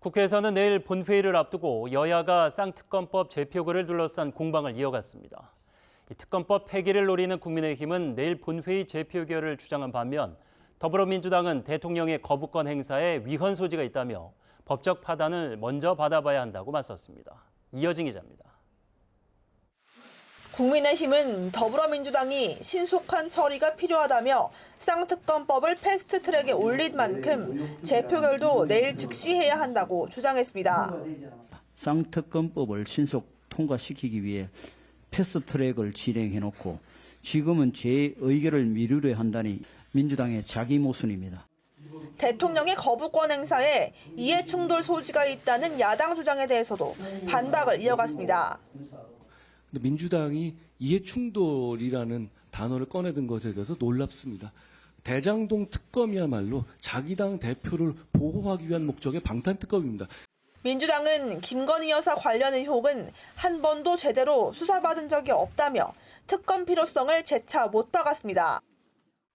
국회에서는 내일 본회의를 앞두고 여야가 쌍특검법 재표결을 둘러싼 공방을 이어갔습니다. 이 특검법 폐기를 노리는 국민의힘은 내일 본회의 재표결을 주장한 반면 더불어민주당은 대통령의 거부권 행사에 위헌 소지가 있다며 법적 파단을 먼저 받아봐야 한다고 맞섰습니다. 이어진 기자입니다. 국민의힘은 더불어민주당이 신속한 처리가 필요하다며 쌍특검법을 패스트트랙에 올린 만큼 재표결도 내일 즉시 해야 한다고 주장했습니다. 쌍특검법을 신속 통과시키기 위해 패스트트랙을 진행해놓고 지금은 제 의결을 미루려 한다니 민주당의 자기 모순입니다. 대통령의 거부권 행사에 이해 충돌 소지가 있다는 야당 주장에 대해서도 반박을 이어갔습니다. 근데 민주당이 이해 충돌이라는 단어를 꺼내든 것에 대해서 놀랍습니다. 대장동 특검이야말로 자기 당 대표를 보호하기 위한 목적의 방탄 특검입니다. 민주당은 김건희 여사 관련 의혹은 한 번도 제대로 수사받은 적이 없다며 특검 필요성을 재차 못 박았습니다.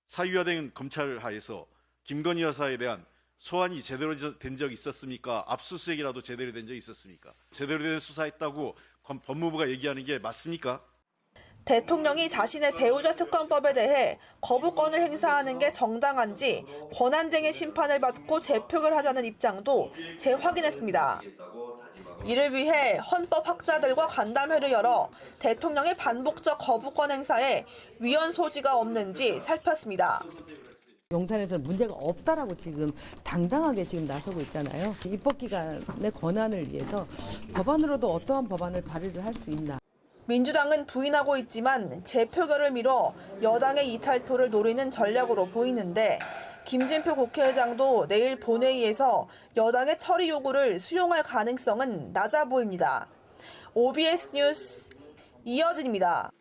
사유화된 검찰 하에서 김건희 여사에 대한 소환이 제대로 된 적이 있었습니까? 압수수색이라도 제대로 된 적이 있었습니까? 제대로 된 수사했다고 검- 법무부가 얘기하는 게 맞습니까? 대통령이 자신의 배우자 특검법에 대해 거부권을 행사하는 게 정당한지 권한쟁의 심판을 받고 재표결하자는 입장도 재확인했습니다. 이를 위해 헌법학자들과 간담회를 열어 대통령의 반복적 거부권 행사에 위헌 소지가 없는지 살폈습니다. 용산에서는 문제가 없다라고 지금 당당하게 지금 나서고 있잖아요. 입법 기관의 권한을 위해서 법안으로도 어떠한 법안을 발의를 할 수 있나. 민주당은 부인하고 있지만 재표결을 미뤄 여당의 이탈표를 노리는 전략으로 보이는데 김진표 국회의장도 내일 본회의에서 여당의 처리 요구를 수용할 가능성은 낮아 보입니다. OBS 뉴스 이어진입니다.